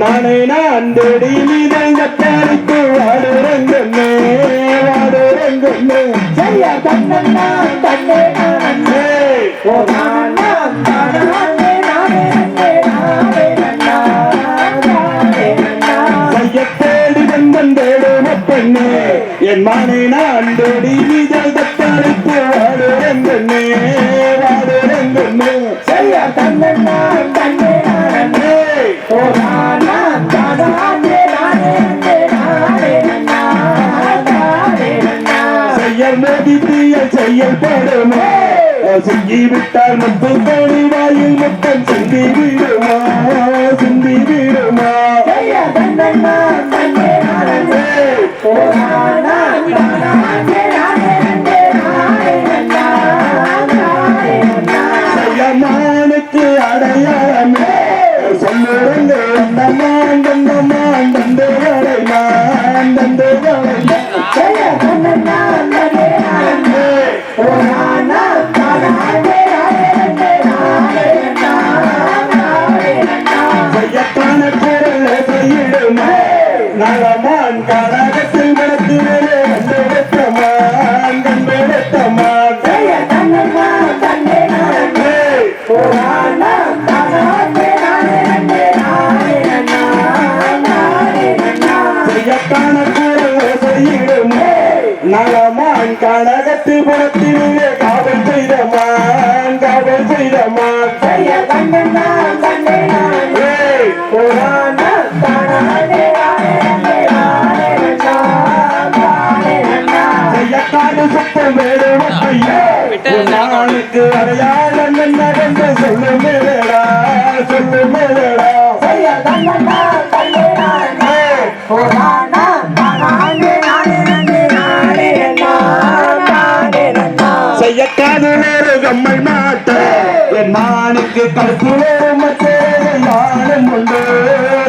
நானே நான் தேடி மீதல் கத்தாரிக்கு வாடுறங்கண்ணே வாடுறங்கண்ணே கையத்தேடி வந்தேடு பெண்ணே என் மானை நான் தேடி மீதல் செய்யல் மோதித்தியல் சிங்கி விட்டால் முத்தம் கோடி வாயில் முத்தம் சிந்தி விடுமா? சிந்தி விடுமா? நலமான் கழகத்தில் நடத்தினே கண்டு வெட்டமான் கண்டு வெட்டமான் செய்யத்தான குரல் செய்யிடுமா நலமான் கழகத்து புறத்திலே காவல் செய்தமான் காவல் செய்தமான். ஏய், செய்யத்தான நாளுக்கு அடையாளம் நடந்து சொல்லு மேலடா சொல்லு மேலடா செய்யக்காது நேரு கம்மல் மாட்ட. என் மானுக்கு கருத்து வேறு மற்றே. நானும் உண்டு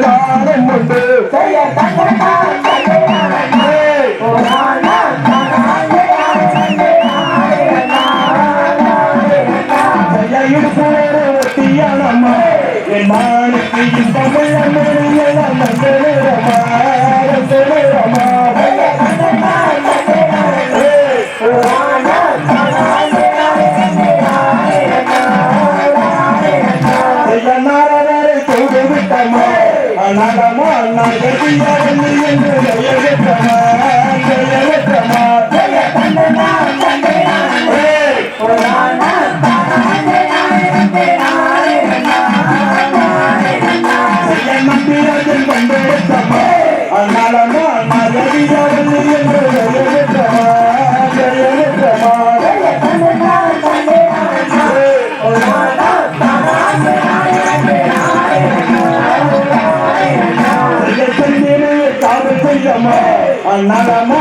நானும் உண்டு. you fuerte y al amar, el mar que yo estamos en la mar y el alma se derramar, se derramar. Anadama, anadama, anadama, anadama, anadama, anadama, anadama, அன்னாடமா